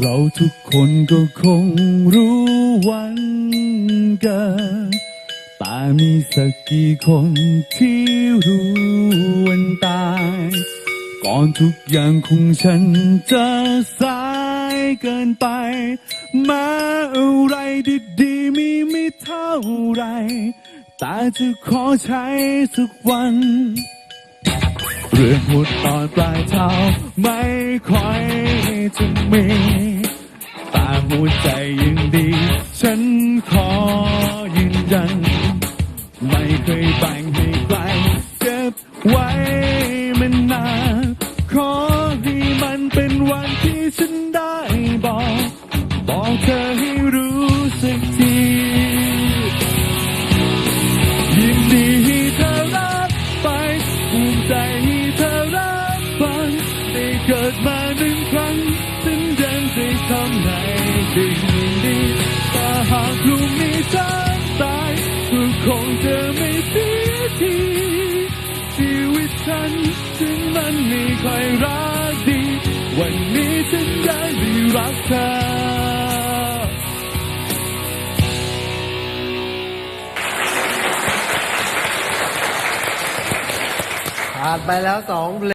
เราทุกคนก็คงรู้วันเกิดแต่มีสักกี่คนที่รู้วันตาย ก่อนทุกอย่างของฉันจะสายเกินไป มาอะไรดีๆมีไม่เท่าไร แต่จะขอใช้สักวันเรื่องหุดตอนปลายเท้าไม่ค่อย จะมีแต่หัวใจยังดี ฉันขอยืนยัน ไม่เคยแบ่งให้ใครเก็บไว้มันนานขอให้มันเป็นวันที่ฉันได้บอก บอกเธอให้รู้สักทียินดีให้เธอรับไปภูมิใจ ได้เกิดมาหนึ่งครั้งฉันยังได้ทำให้ดีดีแต่หากพรุ่งนี้ฉันตายก็คงจะไม่เสียทีชีวิตฉันถึงมันไม่ค่อยรักดี วันนี้ฉันยังได้รักเธอผ่านไปแล้วสองเพลง